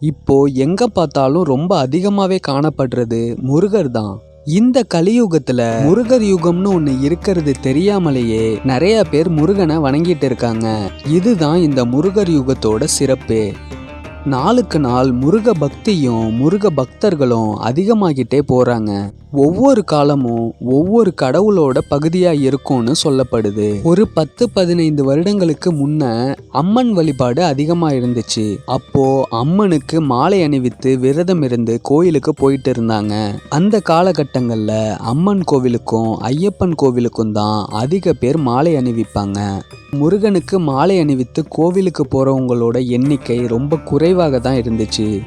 இப்போது எங்கே பார்த்தாலும் ரொம்ப அதிகமாகவே காணப்படுறது முருகர் தான். இந்த கலியுகத்துல முருகர் யுகம்னு ஒண்ணு இருக்கிறது தெரியாமலேயே நிறைய பேர் முருகனை வணங்கிட்டு இருக்காங்க. இதுதான் இந்த முருகர் யுகத்தோட சிறப்பு. நாளுக்கு நாள் முருக பக்தியும் முருக பக்தர்களும் அதிகமாகிட்டே போறாங்க. ஒவ்வொரு காலமும் ஒவ்வொரு கடவுளோட பகுதியா இருக்கும்னு சொல்லப்படுது. ஒரு பத்து பதினைந்து வருடங்களுக்கு முன்ன அம்மன் வழிபாடு அதிகமா இருந்துச்சு. அப்போ அம்மனுக்கு மாலை அணிவித்து விரதம் இருந்து கோயிலுக்கு போயிட்டு இருந்தாங்க. அந்த காலகட்டங்கள்ல அம்மன் கோவிலுக்கும் ஐயப்பன் கோவிலுக்கும் தான் அதிக பேர் மாலை அணிவிப்பாங்க. முருகனுக்கு மாலை அணிவித்து கோவிலுக்கு போகிறவங்களோட எண்ணிக்கை ரொம்ப குறைவாக தான் இருந்துச்சு.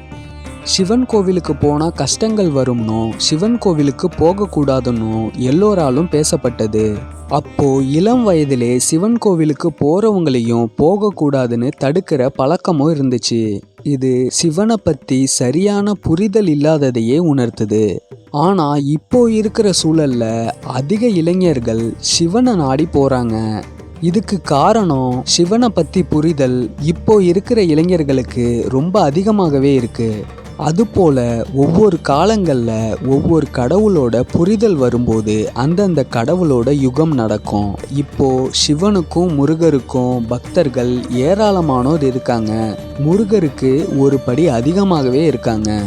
சிவன் கோவிலுக்கு போனால் கஷ்டங்கள் வரும்னும் சிவன் கோவிலுக்கு போகக்கூடாதுன்னும் எல்லோராலும் பேசப்பட்டது. அப்போ இளம் வயதிலே சிவன் கோவிலுக்கு போறவங்களையும் போகக்கூடாதுன்னு தடுக்கிற பழக்கமும் இருந்துச்சு. இது சிவனை பத்தி சரியான புரிதல் இல்லாததையே உணர்த்துது. ஆனா இப்போ இருக்கிற சூழல்ல அதிக இளைஞர்கள் சிவனை நாடி போறாங்க. இதுக்கு காரணம் சிவனை பத்தி புரிதல் இப்போ இருக்கிற இளைஞர்களுக்கு ரொம்ப அதிகமாகவே இருக்கு. அதுபோல ஒவ்வொரு காலங்களில் ஒவ்வொரு கடவுளோட புரிதல் வரும்போது அந்தந்த கடவுளோட யுகம் நடக்கும். இப்போ சிவனுக்கும் முருகருக்கும் பக்தர்கள் ஏராளமானோர் இருக்காங்க. முருகருக்கு ஒரு படி அதிகமாகவே இருக்காங்க.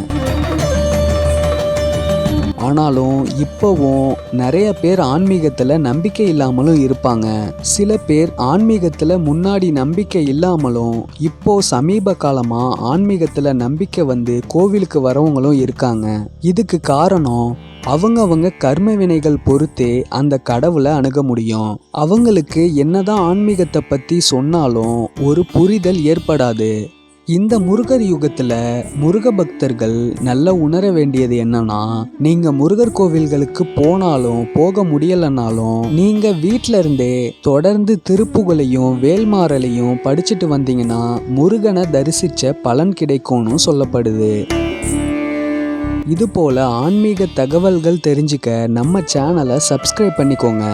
ஆனாலும் இப்போவும் நிறைய பேர் ஆன்மீகத்தில் நம்பிக்கை இல்லாமலும் இருப்பாங்க. சில பேர் ஆன்மீகத்தில் முன்னாடி நம்பிக்கை இல்லாமலும் இப்போ சமீப காலமாக ஆன்மீகத்தில் நம்பிக்கை வந்து கோவிலுக்கு வரவங்களும் இருக்காங்க. இதுக்கு காரணம் அவங்கவங்க கர்ம வினைகள் பொறுத்தே அந்த கடவுளை அணுக முடியும். அவங்களுக்கு என்னதான் ஆன்மீகத்தை பற்றி சொன்னாலும் ஒரு புரிதல் ஏற்படாது. இந்த முருகர் யுகத்தில் முருக பக்தர்கள் நல்லா உணர வேண்டியது என்னன்னா நீங்க முருகர் கோவில்களுக்கு போனாலும் போக முடியலனாலும் நீங்க வீட்டில இருந்தே தொடர்ந்து திருப்புகளையும் வேல்மாறலையும் படிச்சுட்டு வந்தீங்கன்னா முருகனை தரிசிச்ச பலன் கிடைக்கும்னு சொல்லப்படுது. இது போல ஆன்மீக தகவல்கள் தெரிஞ்சுக்க நம்ம சேனலை சப்ஸ்கிரைப் பண்ணிக்கோங்க.